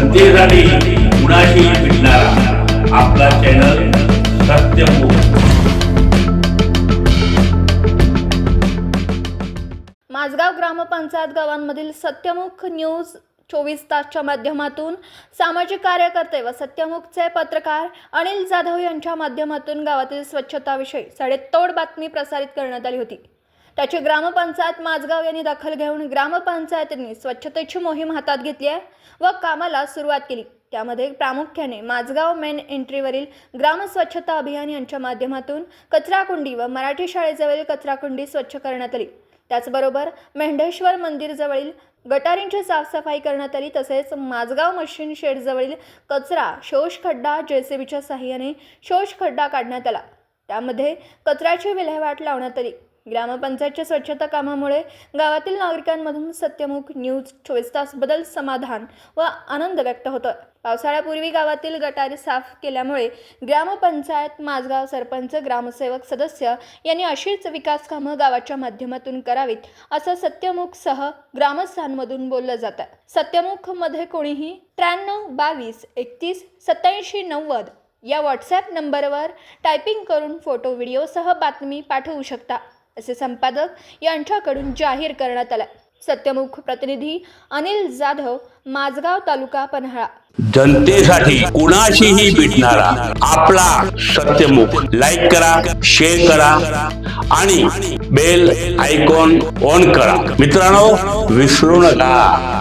जनतेसाठी कुणाशी भेटणारा. आपला चॅनल सत्यमुख माझगाव ग्रामपंचायत गावांमधील सत्यमुख न्यूज चोवीस तासच्या माध्यमातून सामाजिक कार्यकर्ते व सत्यमुखचे पत्रकार अनिल जाधव यांच्या माध्यमातून गावातील स्वच्छताविषयी सडेतोड बातमी प्रसारित करण्यात आली होती. त्याची ग्रामपंचायत माझगाव यांनी दखल घेऊन ग्रामपंचायतींनी स्वच्छतेची मोहीम हातात घेतली आहे व कामाला सुरुवात केली. त्यामध्ये प्रामुख्याने माझगाव मेन एंट्रीवरील ग्राम स्वच्छता अभियान यांच्या माध्यमातून कचराकुंडी व मराठी शाळेजवळील कचराकुंडी स्वच्छ करण्यात आली. त्याचबरोबर मेंढेश्वर मंदिरजवळील गटारींची साफसफाई करण्यात आली. तसेच माझगाव मशीन शेडजवळील कचरा शोष खड्डा जेसीबीच्या साहाय्याने शोष खड्डा काढण्यात आला. त्यामध्ये कचऱ्याची विल्हेवाट लावण्यात आली. ग्रामपंचायतच्या स्वच्छता कामामुळे गावातील नागरिकांमधून सत्यमुख न्यूज चोवीस तास बदल समाधान व आनंद व्यक्त होतोय. पावसाळ्यापूर्वी गावातील गटारी साफ केल्यामुळे ग्रामपंचायत माझगाव सरपंच ग्रामसेवक सदस्य यांनी अशीच विकास कामं गावाच्या माध्यमातून करावीत असं सत्यमुखसह ग्रामस्थांमधून बोललं जातं सत्यमुखमध्ये कोणीही त्र्याण्णव बावीस एकतीस सत्याऐंशी नव्वद या व्हॉट्सॲप नंबरवर टायपिंग करून फोटो व्हिडिओसह बातमी पाठवू शकता. असे संपादक यांच्याकडून जाहीर करण्यात आला सत्यमुख प्रतिनिधी अनिल जाधव माझगाव तालुका पन्हाळा. जनतेसाठी कुणाशीही भेटणारा आपला सत्यमुख. लाईक करा शेअर करा आणि बेल आयकॉन ऑन करा. मित्रांनो विसरू नका.